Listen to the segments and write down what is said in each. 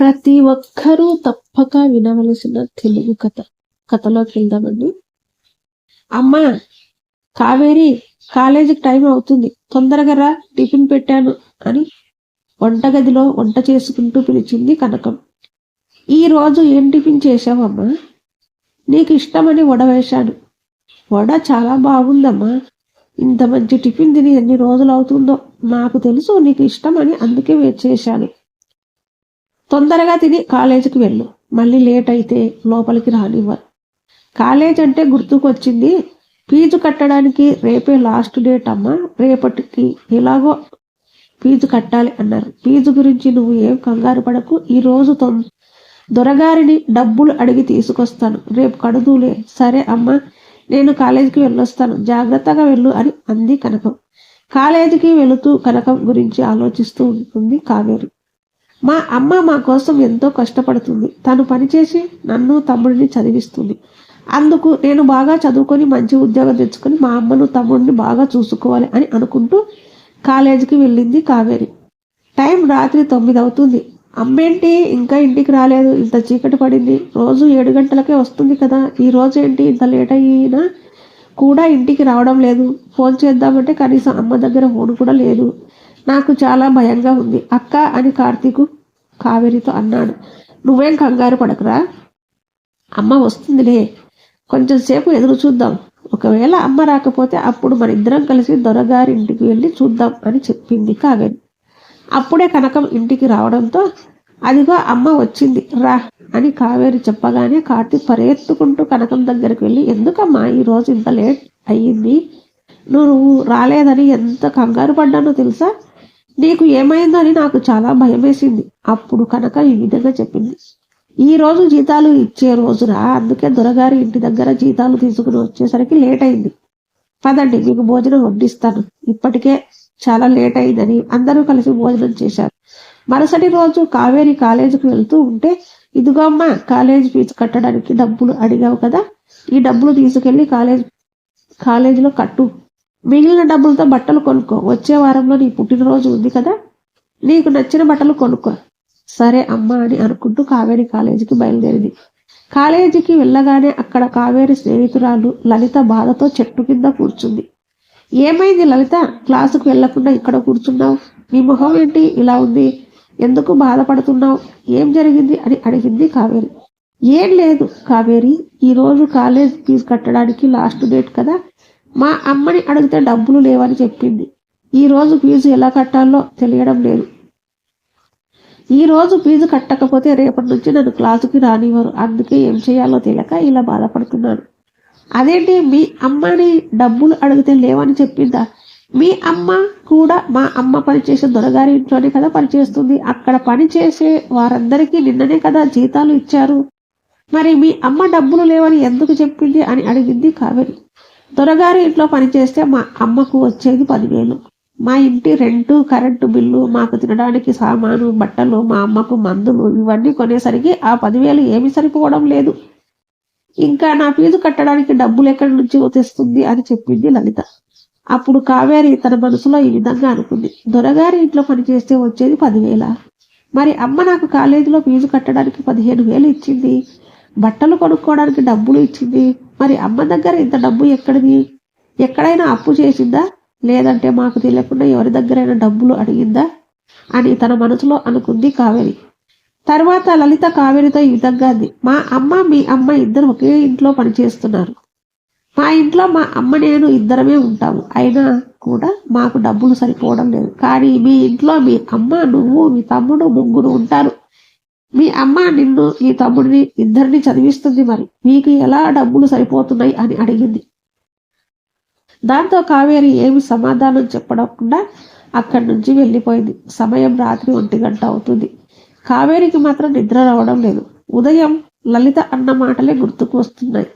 ప్రతి ఒక్కరూ తప్పక వినవలసిన తెలుగు కథ. కథలోకి వెళ్దామండి. అమ్మా కావేరి కాలేజీకి టైం అవుతుంది. తొందరగా రా టిఫిన్ పెట్టాను అని వంటగదిలో వంట చేసుకుంటూ పిలిచింది కనకం. ఈ రోజు ఏం టిఫిన్ చేశావమ్మా? నీకు ఇష్టమని వడ వేశాను. వడ చాలా బాగుందమ్మా. ఇంత మంచి టిఫిన్ తిని ఎన్ని రోజులు అవుతుందో నాకు తెలుసు నీకు ఇష్టమని అందుకే చేశాను. తొందరగా తిని కాలేజీకి వెళ్ళు. మళ్ళీ లేట్ అయితే లోపలికి రానివ్వరు కాలేజ్ అంటే గుర్తుకొచ్చింది. ఫీజు కట్టడానికి రేపే లాస్ట్ డేట్ అమ్మా. రేపటికి ఎలాగో ఫీజు కట్టాలి అన్నారు. ఫీజు గురించి నువ్వు ఏం కంగారు పడకు. ఈ రోజు తొం దొరగారిని డబ్బులు అడిగి తీసుకొస్తాను. రేపు కడుదూలే. సరే అమ్మా నేను కాలేజీకి వెళ్ళొస్తాను. జాగ్రత్తగా వెళ్ళు అని అంది కనకం. కాలేజీకి వెళుతూ కనకం గురించి ఆలోచిస్తూ ఉంటుంది కావేరి. మా అమ్మ మా కోసం ఎంతో కష్టపడుతుంది. తను పనిచేసి నన్ను తమ్ముడిని చదివిస్తుంది. అందుకు నేను బాగా చదువుకొని మంచి ఉద్యోగం తెచ్చుకొని మా అమ్మను తమ్ముడిని బాగా చూసుకోవాలి అని అనుకుంటూ కాలేజీకి వెళ్ళింది కావేరి. టైం రాత్రి తొమ్మిది అవుతుంది. అమ్మేంటి? ఇంకా ఇంటికి రాలేదు. ఇంత చీకటి పడింది. రోజు ఏడు గంటలకే వస్తుంది కదా. ఈ రోజు ఏంటి? ఇంత లేట్ అయినా కూడా ఇంటికి రావడం లేదు. ఫోన్ చేద్దామంటే కనీసం అమ్మ దగ్గర ఫోన్ కూడా లేదు. నాకు చాలా భయంగా ఉంది. అక్క అని కార్తీకు కావేరితో అన్నాడు. నువ్వేం కంగారు పడకురా. అమ్మ వస్తుందిలే. కొంచెం సేపు ఎదురు చూద్దాం. ఒకవేళ అమ్మ రాకపోతే అప్పుడు మన ఇద్దరం కలిసి దొరగారి ఇంటికి వెళ్ళి చూద్దాం అని చెప్పింది కావేరి. అప్పుడే కనకం ఇంటికి రావడంతో అదిగో అమ్మ వచ్చింది. రా అని కావేరి చెప్పగానే కార్తీక్ పరిగెత్తుకుంటూ కనకం దగ్గరికి వెళ్ళి ఎందుకమ్మా ఈరోజు ఇంత లేట్ అయ్యింది? నువ్వు రాలేదని ఎంత కంగారు పడ్డానో తెలుసా? నీకు ఏమైందని అని నాకు చాలా భయం వేసింది అప్పుడు కనుక ఈ విధంగా చెప్పింది. ఈ రోజు జీతాలు ఇచ్చే రోజురా అందుకే దొరగారి ఇంటి దగ్గర జీతాలు తీసుకుని వచ్చేసరికి లేట్ అయింది పదండి మీకు భోజనం వడ్డిస్తాను. ఇప్పటికే చాలా లేట్ అయిందని అందరూ కలిసి భోజనం చేశారు. మరుసటి రోజు కావేరి కాలేజీకి వెళ్తూ ఉంటే ఇదిగో అమ్మా కాలేజీ ఫీజు కట్టడానికి డబ్బులు అడిగావు కదా? ఈ డబ్బులు తీసుకెళ్ళి కాలేజ్ కాలేజీలో కట్టు. మిగిలిన డబ్బులతో బట్టలు కొనుక్కో. వచ్చే వారంలో నీ పుట్టినరోజు ఉంది కదా? నీకు నచ్చిన బట్టలు కొనుక్కో. సరే అమ్మా అని అనుకుంటూ కావేరి కాలేజీకి బయలుదేరింది. కాలేజీకి వెళ్ళగానే అక్కడ కావేరి స్నేహితురాలు లలిత బాధతో చెట్టు కింద కూర్చుంది. ఏమైంది లలిత? క్లాసుకు వెళ్ళకుండా ఇక్కడ కూర్చున్నావు? నీ మొహం ఏంటి? ఇలా ఉంది. ఎందుకు బాధపడుతున్నావు? ఏం జరిగింది? అని అడిగింది కావేరి. ఏం లేదు కావేరి. ఈరోజు కాలేజ్ ఫీజు కట్టడానికి లాస్ట్ డేట్ కదా? మా అమ్మని అడిగితే డబ్బులు లేవని చెప్పింది. ఈరోజు ఫీజు ఎలా కట్టాలో తెలియడం లేదు. ఈరోజు ఫీజు కట్టకపోతే రేపటి నుంచి నన్ను క్లాసుకి రానివ్వరు. అందుకే ఏం చేయాలో తెలియక ఇలా బాధపడుతున్నాను. అదేంటి? మీ అమ్మని డబ్బులు అడిగితే లేవని చెప్పిందా? మీ అమ్మ కూడా మా అమ్మ పనిచేసే దొరగారి ఇంట్లోనే కదా పనిచేస్తుంది. అక్కడ పనిచేసే వారందరికీ నిన్ననే కదా జీతాలు ఇచ్చారు. మరి మీ అమ్మ డబ్బులు లేవని ఎందుకు చెప్పింది అని అడిగింది కావేరి. దొరగారి ఇంట్లో పనిచేస్తే మా అమ్మకు వచ్చేది పదివేలు. మా ఇంటి రెంటు కరెంటు బిల్లు మాకు తినడానికి సామాను బట్టలు మా అమ్మకు మందులు ఇవన్నీ కొనేసరికి ఆ పదివేలు ఏమీ సరిపోవడం లేదు. ఇంకా నా ఫీజు కట్టడానికి డబ్బులు ఎక్కడి నుంచి తెస్తుంది అని చెప్పింది లలిత. అప్పుడు కావేరి తన మనసులో ఈ విధంగా అనుకుంది. దొరగారి ఇంట్లో పనిచేస్తే వచ్చేది పదివేల? మరి అమ్మ నాకు కాలేజీలో ఫీజు కట్టడానికి పదిహేను వేలు ఇచ్చింది. బట్టలు కొనుక్కోవడానికి డబ్బులు ఇచ్చింది. మరి అమ్మ దగ్గర ఇంత డబ్బు ఎక్కడిది? ఎక్కడైనా అప్పు చేసిందా? లేదంటే మాకు తెలియకుండా ఎవరి దగ్గరైనా డబ్బులు అడిగిందా? అని తన మనసులో అనుకుంది కావేరి. తర్వాత లలిత కావేరితో ఈ విధంగా అంది. మా అమ్మ మీ అమ్మ ఇద్దరు ఒకే ఇంట్లో పనిచేస్తున్నారు. మా ఇంట్లో మా అమ్మ నేను ఇద్దరమే ఉంటాము. అయినా కూడా మాకు డబ్బులు సరిపోవడం లేదు. కానీ మీ ఇంట్లో మీ అమ్మ నువ్వు మీ తమ్ముడు ముగ్గురు ఉంటారు. మీ అమ్మ నిన్ను ఈ తమ్ముడిని ఇద్దరిని చదివిస్తుంది మరి. మీకు ఎలా డబ్బులు సరిపోతున్నాయి అని అడిగింది. దాంతో కావేరి ఏమి సమాధానం చెప్పకుండా అక్కడి నుంచి వెళ్ళిపోయింది. సమయం రాత్రి ఒంటి గంట అవుతుంది. కావేరికి మాత్రం నిద్ర రావడం లేదు. ఉదయం లలిత అన్న మాటలే గుర్తుకు వస్తున్నాయి.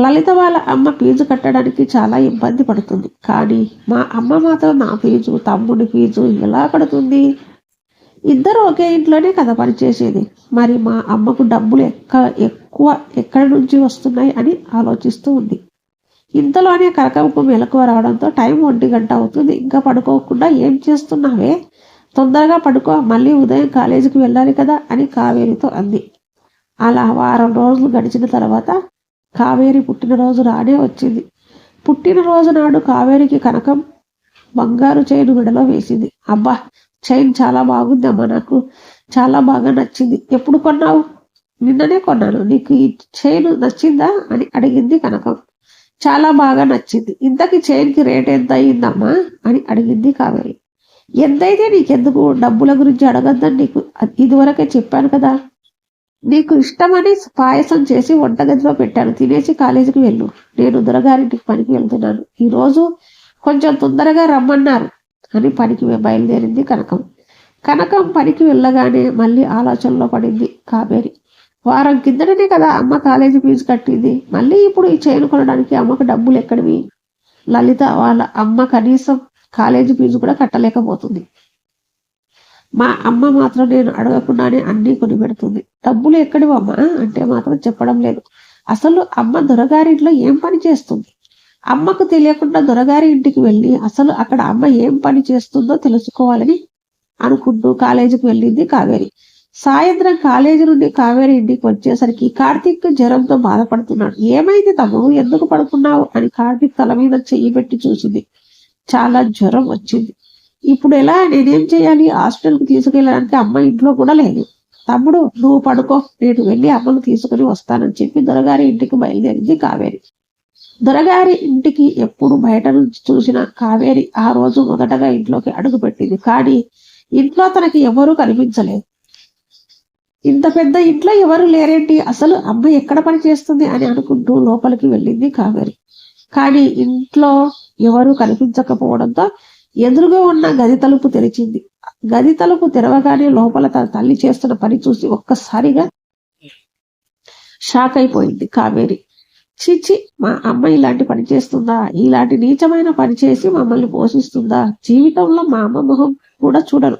లలిత వాళ్ళ అమ్మ ఫీజు కట్టడానికి చాలా ఇబ్బంది పడుతుంది. కానీ మా అమ్మ మాత్రం నా ఫీజు తమ్ముడి ఫీజు ఎలా కడుతుంది? ఇద్దరు ఒకే ఇంట్లోనే కదా పనిచేసేది. మరి మా అమ్మకు డబ్బులు ఎక్క ఎక్కువ ఎక్కడి నుంచి వస్తున్నాయి అని ఆలోచిస్తూ ఉంది. ఇంతలోనే కరకముకు మెలకువ రావడంతో టైం ఒంటి గంట అవుతుంది. ఇంకా పడుకోకుండా ఏం చేస్తున్నావే? తొందరగా పడుకో మళ్ళీ ఉదయం కాలేజీకి వెళ్ళాలి కదా అని కావేరితో అంది. అలా వారం రోజులు గడిచిన తర్వాత కావేరి పుట్టినరోజు రానే వచ్చింది. పుట్టినరోజు నాడు కావేరికి కనకం బంగారు చేను విడలో వేసింది. అబ్బా చైన్ చాలా బాగుందమ్మా నాకు. చాలా బాగా నచ్చింది. ఎప్పుడు కొన్నావు? నిన్ననే కొన్నాను. నీకు ఈ చైన్ నచ్చిందా అని అడిగింది కనకం. చాలా బాగా నచ్చింది. ఇంతకి చైన్కి రేట్ ఎంత అయిందమ్మా అని అడిగింది కావేరి. ఎంతైతే నీకెందుకు డబ్బుల గురించి అడగద్దని నీకు ఇదివరకే చెప్పాను కదా. నీకు ఇష్టమని పాయసం చేసి వంటగదిలో పెట్టాను. తినేసి కాలేజీకి వెళ్ళు. నేను దొరగారింటికి పనికి వెళ్తున్నాను. ఈరోజు కొంచెం తొందరగా రమ్మన్నారు. అని పనికి బయలుదేరింది కనకం. కనకం పనికి వెళ్ళగానే మళ్ళీ ఆలోచనలో పడింది కావేరి. వారం కిందటనే కదా అమ్మ కాలేజీ ఫీజు కట్టింది. మళ్ళీ ఇప్పుడు ఈ చైన్ కొనడానికి అమ్మకు డబ్బులు ఎక్కడివి? లలిత వాళ్ళ అమ్మ కనీసం కాలేజీ ఫీజు కూడా కట్టలేకపోతుంది. మా అమ్మ మాత్రం నేను అడగకుండానే అన్నీ కొనిపెడుతుంది. డబ్బులు ఎక్కడివమ్మా? అంటే మాత్రం చెప్పడం లేదు. అసలు అమ్మ దొరగారింట్లో ఏం పని చేస్తుంది? అమ్మకు తెలియకుండా దొరగారి ఇంటికి వెళ్ళి అసలు అక్కడ అమ్మ ఏం పని చేస్తుందో తెలుసుకోవాలని అనుకుంటూ కాలేజీకి వెళ్ళింది కావేరి. సాయంత్రం కాలేజీ నుండి కావేరి ఇంటికి వచ్చేసరికి కార్తీక్ జ్వరంతో బాధపడుతున్నాడు. ఏమైంది తమ్ముడు? ఎందుకు పడుకున్నావు? అని కార్తీక్ తల మీద చెయ్యి పెట్టి చూసింది. చాలా జ్వరం వచ్చింది. ఇప్పుడు ఎలా? నేనేం చేయాలి? హాస్పిటల్కి తీసుకెళ్ళడానికి అమ్మ ఇంట్లో కూడా లేదు. తమ్ముడు నువ్వు పడుకో. నేను వెళ్ళి అమ్మను తీసుకుని వస్తానని చెప్పి దొరగారి ఇంటికి బయలుదేరింది కావేరి. దొరగారి ఇంటికి ఎప్పుడు బయట నుంచి చూసిన కావేరి ఆ రోజు మొదటగా ఇంట్లోకి అడుగుపెట్టింది. కానీ ఇంట్లో తనకి ఎవరూ కనిపించలేదు. ఇంత పెద్ద ఇంట్లో ఎవరు లేరేంటి? అసలు అమ్మ ఎక్కడ పని చేస్తుంది అని అనుకుంటూ లోపలికి వెళ్ళింది కావేరి. కానీ ఇంట్లో ఎవరు కనిపించకపోవడంతో ఎదురుగా ఉన్న గది తలుపు తెరిచింది. గది తలుపు తెరవగానే లోపల తన తల్లి చేస్తున్న పని చూసి ఒక్కసారిగా షాక్ అయిపోయింది కావేరి. చిచి మా అమ్మ ఇలాంటి పని చేస్తుందా? ఇలాంటి నీచమైన పని చేసి మమ్మల్ని పోషిస్తుందా? జీవితంలో మా అమ్మ మొహం కూడా చూడను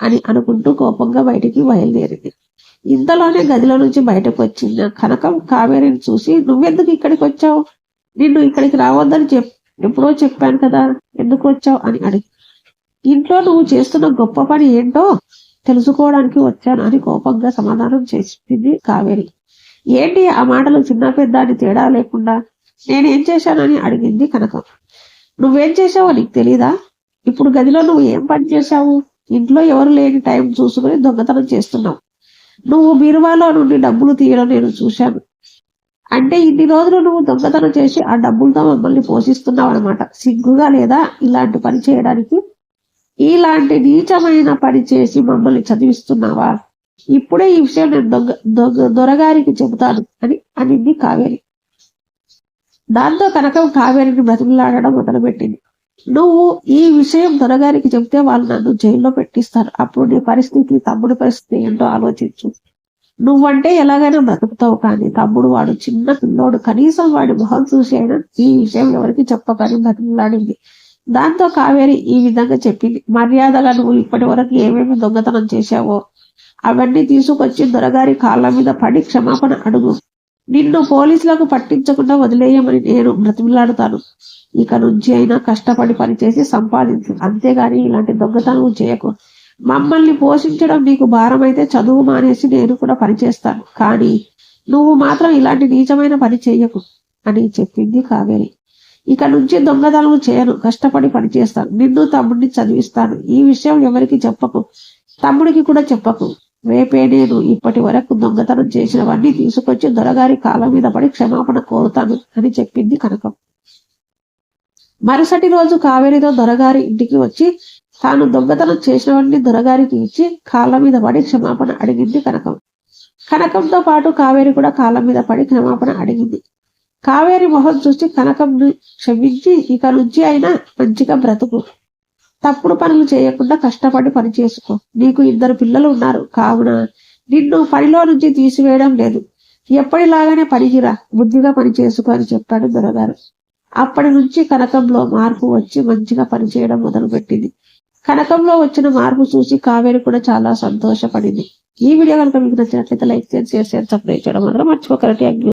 అని అనుకుంటూ కోపంగా బయటికి బయలుదేరింది. ఇంతలోనే గదిలో నుంచి బయటకు వచ్చింది కనకం కావేరిని చూసి నువ్వెందుకు ఇక్కడికి వచ్చావు? నిన్ను ఇక్కడికి రావద్దని చెప్ ఎప్పుడో చెప్పాను కదా ఎందుకు వచ్చావు? అని అడిగి ఇంట్లో నువ్వు చేస్తున్న గొప్ప పని ఏంటో తెలుసుకోవడానికి వచ్చాను అని కోపంగా సమాధానం చేసింది కావేరి. ఏంటి ఆ మాటలు చిన్న పెద్ద అని తేడా లేకుండా నేనేం చేశానని అడిగింది కనకం. నువ్వేం చేశావో నీకు తెలీదా? ఇప్పుడు గదిలో నువ్వు ఏం పని చేశావు? ఇంట్లో ఎవరు లేని టైం చూసుకుని దొంగతనం చేస్తున్నావు. నువ్వు బీరువాలో నుండి డబ్బులు తీయడం నేను చూశాను. అంటే ఇన్ని రోజులు నువ్వు దొంగతనం చేసి ఆ డబ్బులతో మమ్మల్ని పోషిస్తున్నావు అనమాట సిగ్గుగా లేదా ఇలాంటి పని చేయడానికి? ఇలాంటి నీచమైన పని చేసి మమ్మల్ని చదివిస్తున్నావా? ఇప్పుడే ఈ విషయం నేను దొంగ దొంగ దొరగారికి చెబుతాను. అని అనింది కావేరి. దాంతో కనకం కావేరిని బ్రతిమలాడడం మొదలుపెట్టింది. నువ్వు ఈ విషయం దొరగారికి చెబితే వాళ్ళు నన్ను జైల్లో పెట్టిస్తారు. అప్పుడు నీ పరిస్థితి తమ్ముడి పరిస్థితి ఏంటో ఆలోచించు. నువ్వంటే ఎలాగైనా బ్రతుకుతావు కానీ తమ్ముడు వాడు చిన్న పిల్లోడు. కనీసం వాడి మొహం చూసి అయినా ఈ విషయం ఎవరికి చెప్పకని బ్రతిమలాడింది దాంతో కావేరి ఈ విధంగా చెప్పింది. మర్యాదగా నువ్వు ఇప్పటి వరకు ఏమేమి దొంగతనం చేశావో అవన్నీ తీసుకొచ్చి దొరగారి కాళ్ళ మీద పడి క్షమాపణ అడుగు. నిన్ను పోలీసులకు పట్టించకుండా వదిలేయమని నేను బ్రతిమిలాడుతాను. ఇక నుంచి అయినా కష్టపడి పనిచేసి సంపాదించు. అంతేగాని ఇలాంటి దొంగతనం చేయకు. మమ్మల్ని పోషించడం నీకు భారమైతే చదువు మానేసి నేను కూడా పనిచేస్తాను. కానీ నువ్వు మాత్రం ఇలాంటి నీచమైన పని చేయకు అని చెప్పింది కావేరి. ఇక నుంచి దొంగతనం చేయను. కష్టపడి పనిచేస్తాను. నిన్ను తమ్ముడిని చదివిస్తాను. ఈ విషయం ఎవరికి చెప్పకు. తమ్ముడికి కూడా చెప్పకు. రేపే నేను ఇప్పటి వరకు దొంగతనం చేసినవన్నీ తీసుకొచ్చి దొరగారి కాళ్ళ మీద పడి క్షమాపణ కోరుతాను అని చెప్పింది కనకం. మరుసటి రోజు కావేరితో దొరగారి ఇంటికి వచ్చి తాను దొంగతనం చేసినవన్నీ దొరగారికి ఇచ్చి కాళ్ళ మీద పడి క్షమాపణ అడిగింది కనకం. కనకంతో పాటు కావేరి కూడా కాళ్ళ మీద పడి క్షమాపణ అడిగింది. కావేరి మొహం చూసి కనకం క్షమించి ఇక నుంచి అయినా మంచిగా బ్రతుకు. తప్పుడు పనులు చేయకుండా కష్టపడి పని చేసుకో. నీకు ఇద్దరు పిల్లలు ఉన్నారు. కావున నిన్ను పనిలో నుంచి తీసివేయడం లేదు. ఎప్పటిలాగానే పనికిరా. బుద్ధిగా పని చేసుకో అని చెప్పాడు దొరగారు. అప్పటి నుంచి కనకంలో మార్పు వచ్చి మంచిగా పనిచేయడం మొదలుపెట్టింది. కనకంలో వచ్చిన మార్పు చూసి కావేరి కూడా చాలా సంతోషపడింది. ఈ వీడియో కనుక మీకు నచ్చినట్లయితే లైక్ చేసి షేర్ సబ్స్క్రైబ్ చేయడం మాత్రం మర్చిపోకరండి